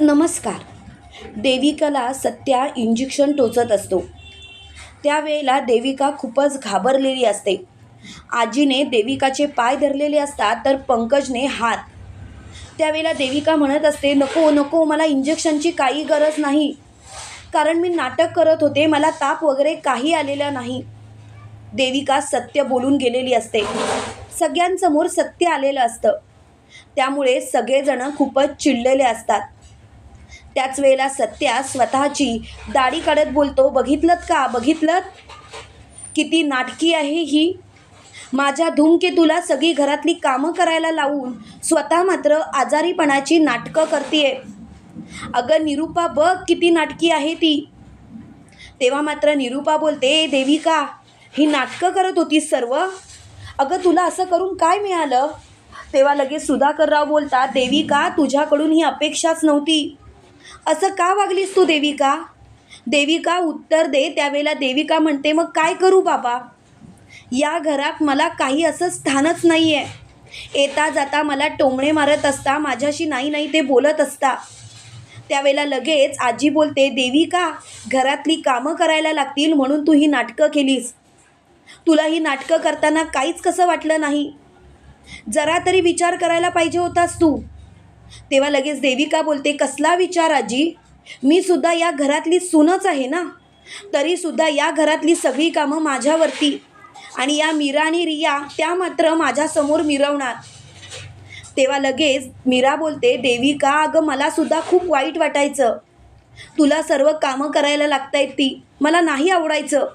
नमस्कार. देविकाला सत्या इंजेक्शन टोचत असतो. त्यावेळेला देविका खूपच घाबरलेली असते. आजीने देविकाचे पाय धरलेले असतात तर पंकजने हात. त्यावेळेला देविका म्हणत असते नको नको मला इंजेक्शनची काही गरज नाही. कारण मी नाटक करत होते मला ताप वगैरे काही आलेला नाही. देविका सत्य बोलून गेलेली असते. सगळ्यांसमोर सत्य आलेलं असतं. त्यामुळे सगळेजण खूपच चिडलेले असतात. त्याच वेळेला सत्या स्वतःची दाढी काढत बोलतो बघितलं का? बघितलं किती नाटकी आहे ही. माझ्या धूमकेतूला सगळी घरातली कामं करायला लावून स्वतः मात्र आजारीपणाची नाटकं करते अगं निरूपा बघ किती नाटकी आहे ती. तेव्हा मात्र निरूपा बोलते देविका ही नाटकं करत होती सर्व? अगं तुला असं करून काय मिळालं? तेव्हा लगेच सुधाकरराव बोलतात देविका तुझ्याकडून ही अपेक्षाच नव्हती. असं का वागलीस तू देविका? देविका उत्तर दे त्यावेळेला देविका म्हणते मग काय करू बाबा? या घरात मला काही असं स्थानच नाही आहे येता जाता मला टोमणे मारत असता माझ्याशी नाही नाही ते बोलत असता. त्यावेळेला लगेच आजी बोलते देविका घरातली कामं करायला लागतील म्हणून तू ही नाटकं केलीस. तुला ही नाटकं करताना काहीच कसं वाटलं नाही? जरा तरी विचार करायला पाहिजे होतास तू. तेव्हा लगेच देविका बोलते कसला विचार आजी? मी सुद्धा या घरातली सूनच आहे ना? तरीसुद्धा या घरातली सगळी कामं माझ्यावरती. आणि या मीरा आणि रिया त्या मात्र माझ्यासमोर मिरवणार. तेव्हा लगेच मीरा बोलते देविका अगं मलासुद्धा खूप वाईट वाटायचं. तुला सर्व कामं करायला लागतायत ती. मला नाही आवडायचं.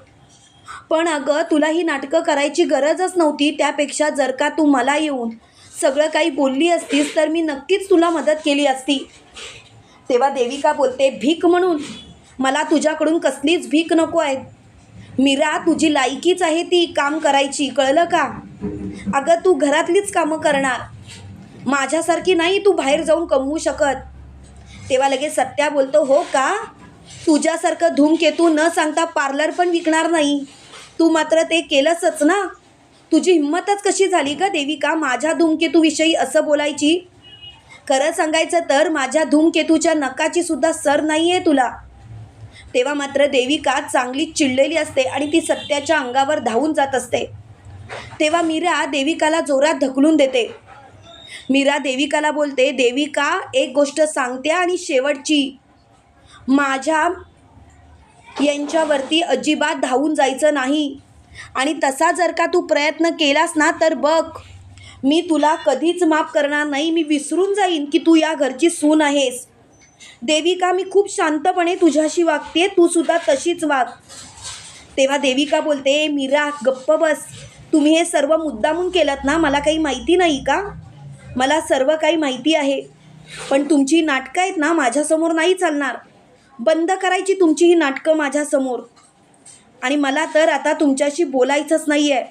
पण अगं तुला ही नाटकं करायची गरजच नव्हती. त्यापेक्षा जर का तू मला येऊन सगळं काही बोलली असतीस तर मी नक्कीच तुला मदत केली असती. तेव्हा देविका बोलते भीक म्हणून? मला तुझ्याकडून कसलीच भीक नको आहे. मीरा तुझी लायकीच आहे ती काम करायची कळलं का? अगं तू घरातलीच कामं करणार. माझ्यासारखी नाही तू बाहेर जाऊन कमवू शकत. तेव्हा लगेच सत्या बोलतो हो का? तुझ्यासारखं धूमकेतू न सांगता पार्लर पण विकणार नाही. तू मात्र ते केलंसच ना? तुझी हिंमतच कशी झाली का देविका? माझ्या धूमकेतूविषयी असं बोलायची? खरं सांगायचं तर माझ्या धूमकेतूच्या नकाची सुद्धा सर नाही आहे तुला. तेव्हा मात्र देविका चांगली चिडलेली असते आणि ती सत्याच्या अंगावर धावून जात असते. तेव्हा मीरा देविकाला जोरात ढकलून देते. मीरा देविकाला बोलते देविका एक गोष्ट सांगते आणि शेवटची. माझ्या यांच्यावरती अजिबात धावून जायचं नाही. आणि तसा जर का तू प्रयत्न केलास ना तर बघ मी तुला कधीच माफ करणार नाही. मी विसरून जाईन की तू या घरची सून आहेस. देविका मी खूप शांतपणे तुझ्याशी वागते तू सुद्धा तशीच वाग. तेव्हा देविका बोलते मीरा गप्प बस. तुम्ही हे सर्व मुद्दामून केलं ना मला काही माहिती नाही का? मला सर्व काही माहिती आहे. पण तुमची नाटकं आहेत ना माझ्यासमोर नाही चालणार. बंद करायची तुमची ही नाटकं माझ्यासमोर. आणि मला तर आता तुमच्याशी बोलायचंच नाही आहे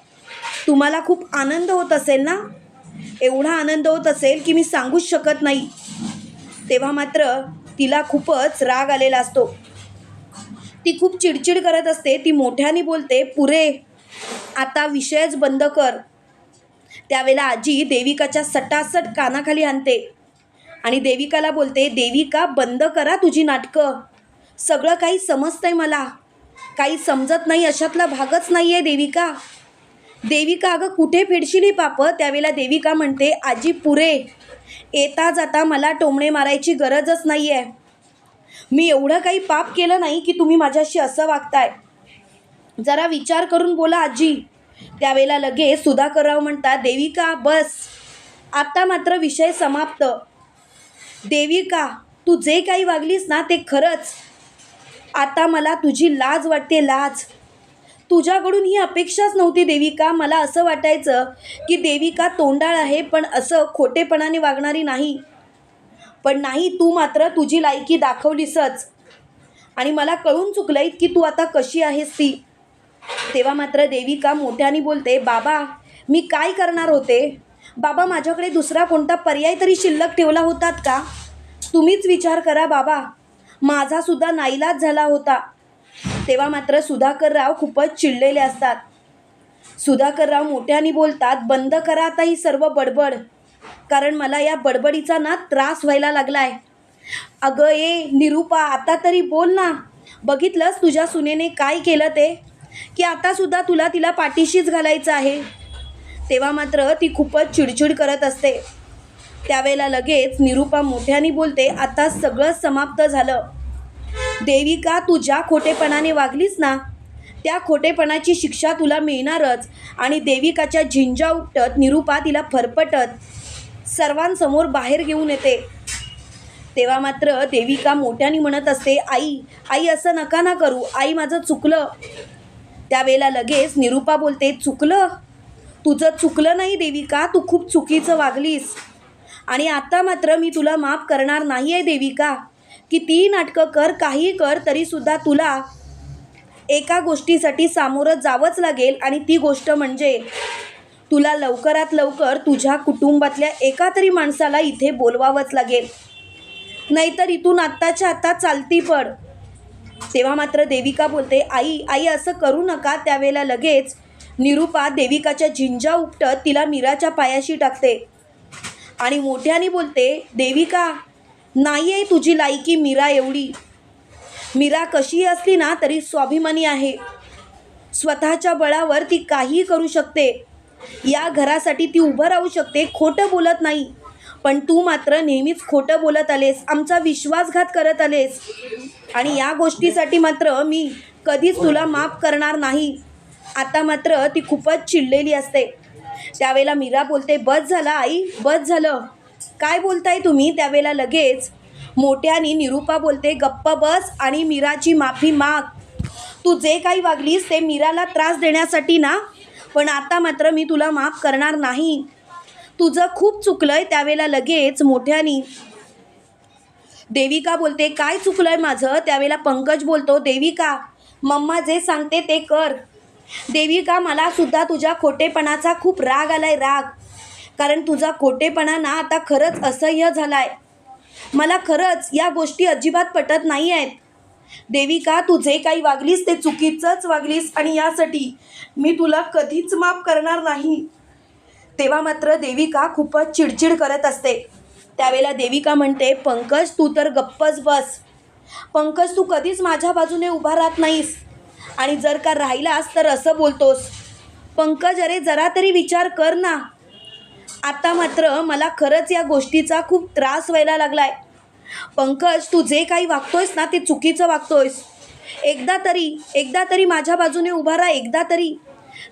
तुम्हाला खूप आनंद होत असेल ना? एवढा आनंद होत असेल की मी सांगूच शकत नाही. तेव्हा मात्र तिला खूपच राग आलेला असतो. ती खूप चिडचिड करत असते. ती मोठ्याने बोलते पुरे आता विषयच बंद कर. त्यावेळेला आजी देविकाच्या सटासट कानाखाली आणते आणि देविकाला बोलते देविका बंद करा तुझी नाटकं. सगळं काही समजतंय मला. काही समजत नाही अशातला भागच नाही आहे देविका. देविका अगं कुठे फेडशील ही पापं? त्यावेळेला देविका म्हणते आजी पुरे येता जाता मला टोमणे मारायची गरजच नाही आहे मी एवढं काही पाप केलं नाही की तुम्ही माझ्याशी असं वागताय. जरा विचार करून बोला आजी. त्यावेळेला लगेच सुधाकरराव म्हणतात देविका बस. आता मात्र विषय समाप्त. देविका तू जे काही वागलीस ना ते खरंच. आता मला तुझी लाज वाटते लाज. तुझ्याकडून ही अपेक्षाच नव्हती देविका. मला असं वाटायचं की देविका तोंडाळ आहे पण असं खोटेपणाने वागणारी नाही. पण नाही तू मात्र तुझी लायकी दाखवलीसच. आणि मला कळून चुकलंय की तू आता कशी आहेस ती. तेव्हा मात्र देविका मोठ्याने बोलते बाबा मी काय करणार होते? बाबा माझ्याकडे दुसरा कोणता पर्याय तरी शिल्लक ठेवला होतात का? तुम्हीच विचार करा बाबा. माझासुद्धा नाईलाज झाला होता. तेव्हा मात्र सुधाकरराव खूपच चिडलेले असतात. सुधाकरराव मोठ्याने बोलतात बंद करा आता ही सर्व बडबड. कारण मला या बडबडीचा ना त्रास व्हायला लागला आहे अगं ए निरूपा आता तरी बोल ना. बघितलंस तुझ्या सुनेने काय केलं ते? की आतासुद्धा तुला तिला पाठीशीच घालायचं आहे? तेव्हा मात्र ती खूपच चिडचिड करत असते. त्यावेळेला लगेच निरूपा मोठ्याने बोलते आता सगळं समाप्त झालं. देविका तू ज्या खोटेपणाने वागलीस ना? त्या खोटेपणाची शिक्षा तुला मिळणारच आणि देविकाच्या झिंजा उपटत निरूपा तिला फरफटत सर्वांसमोर बाहेर घेऊन येते. तेव्हा मात्र देविका मोठ्याने म्हणत असते आई आई असं नका ना करू. आई माझं चुकलं. त्यावेळेला लगेच निरूपा बोलते चुकलं? तुझं चुकलं नाही देविका. तू खूप चुकीचं वागलीस. आणि आता मात्र मी तुला माफ करणार नाही आहे देविका कितीही नाटकं कर काही कर तरीसुद्धा तुला एका गोष्टीसाठी सामोरं जावंच लागेल. आणि ती गोष्ट म्हणजे तुला लवकरात लवकर तुझ्या कुटुंबातल्या एका तरी माणसाला इथे बोलवावंच लागेल. नाहीतर इथून आत्ताच्या आत्ता चालती पड. तेव्हा मात्र देविका बोलते आई आई असं करू नका. त्यावेळेला लगेच निरूपा देविकाच्या झिंजा उपटत तिला मीराच्या पायाशी टाकते. आणि मोठ्याने बोलते देविका नाही आहे तुझी लायकी मीरा एवढी. मीरा कशीही असली ना तरी स्वाभिमानी आहे. स्वतःच्या बळावर ती काहीही करू शकते. या घरासाठी ती उभं राहू शकते खोटं बोलत नाही. पण तू मात्र नेहमीच खोटं बोलत आलेस आमचा विश्वासघात करत आलेस. आणि या गोष्टीसाठी मात्र मी कधीच तुला माफ करणार नाही. आता मात्र ती खूपच चिडलेली असते. त्यावेळेला मीरा बोलते बस झाला आई बस झालं. काय बोलताय तुम्ही? त्यावेळेला लगेच मोठ्याने निरूपा बोलते गप्प बस आणि मीराची माफी माग. तू जे काही वागलीस ते मीराला त्रास देण्यासाठी ना पण आता मात्र मी तुला माफ करणार नाही. तुझं खूप चुकलं आहे त्यावेळेला लगेच मोठ्यानी देविका बोलते काय चुकलं आहे माझं? त्यावेळेला पंकज बोलतो देविका मम्मा जे सांगते ते कर. देविका मला सुद्धा तुझ्या खोटेपणाचा खूप राग आलाय राग. कारण तुझा खोटेपणा ना आता खरंच असह्य झालाय. मला खरंच या गोष्टी अजिबात पटत नाही आहेत देविका तू जे काही वागलीस ते चुकीचंच वागलीस आणि यासाठी मी तुला कधीच माफ करणार नाही. तेव्हा मात्र देविका खूपच चिडचिड करत असते. त्यावेळेला देविका म्हणते पंकज तू तर गप्पच बस. पंकज तू कधीच माझ्या बाजूने उभा राहत नाहीस. आणि जर का राहिलास तर असं बोलतोस. पंकज अरे जरा तरी विचार कर ना. आता मात्र मला खरंच या गोष्टीचा खूप त्रास व्हायला लागलाय. पंकज तू जे काही वागतोयस ना ते चुकीचं वागतोयस. एकदा तरी एकदा तरी माझ्या बाजूने उभा राहा एकदा तरी.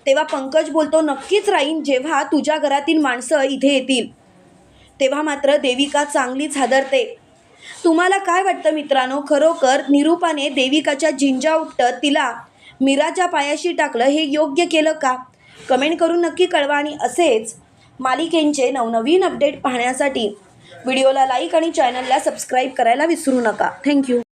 तेव्हा पंकज बोलतो नक्कीच राहीन जेव्हा तुझ्या घरातील माणसं इथे येतील. तेव्हा मात्र देविका चांगलीच हादरते. तुम्हाला काय वाटतं मित्रांनो? खरोखर निरूपाने देविकाच्या झिंजा उपटत तिला मीराच्या पायाशी टाकलं हे योग्य केलं का? कमेंट करून नक्की कळवा आणि असेच मालिकेंचे नवनवीन अपडेट पाहण्यासाठी व्हिडिओला लाईक आणि चॅनलला सबस्क्राईब करायला विसरू नका. थँक्यू.